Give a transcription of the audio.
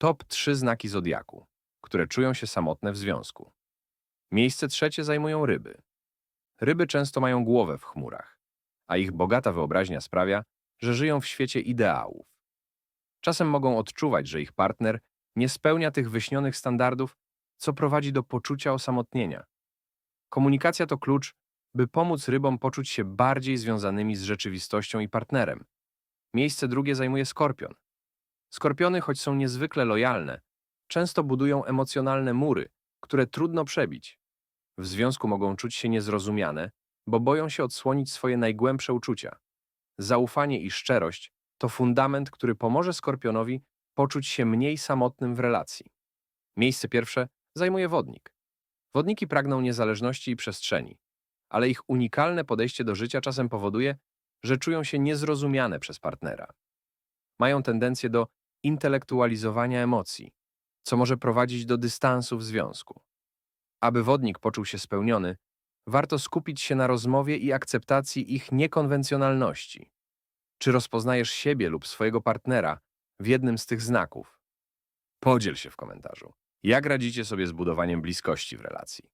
top 3 znaki zodiaku, które czują się samotne w związku. Miejsce trzecie zajmują ryby. Ryby często mają głowę w chmurach, a ich bogata wyobraźnia sprawia, że żyją w świecie ideałów. Czasem mogą odczuwać, że ich partner nie spełnia tych wyśnionych standardów, co prowadzi do poczucia osamotnienia. Komunikacja to klucz, by pomóc rybom poczuć się bardziej związanymi z rzeczywistością i partnerem. Miejsce drugie zajmuje skorpion. Skorpiony, choć są niezwykle lojalne, często budują emocjonalne mury, które trudno przebić. W związku mogą czuć się niezrozumiane, bo boją się odsłonić swoje najgłębsze uczucia. Zaufanie i szczerość to fundament, który pomoże skorpionowi poczuć się mniej samotnym w relacji. Miejsce pierwsze zajmuje wodnik. Wodniki pragną niezależności i przestrzeni, ale ich unikalne podejście do życia czasem powoduje, że czują się niezrozumiane przez partnera. Mają tendencję do intelektualizowania emocji, co może prowadzić do dystansu w związku. Aby wodnik poczuł się spełniony, warto skupić się na rozmowie i akceptacji ich niekonwencjonalności. Czy rozpoznajesz siebie lub swojego partnera w jednym z tych znaków? Podziel się w komentarzu. Jak radzicie sobie z budowaniem bliskości w relacji?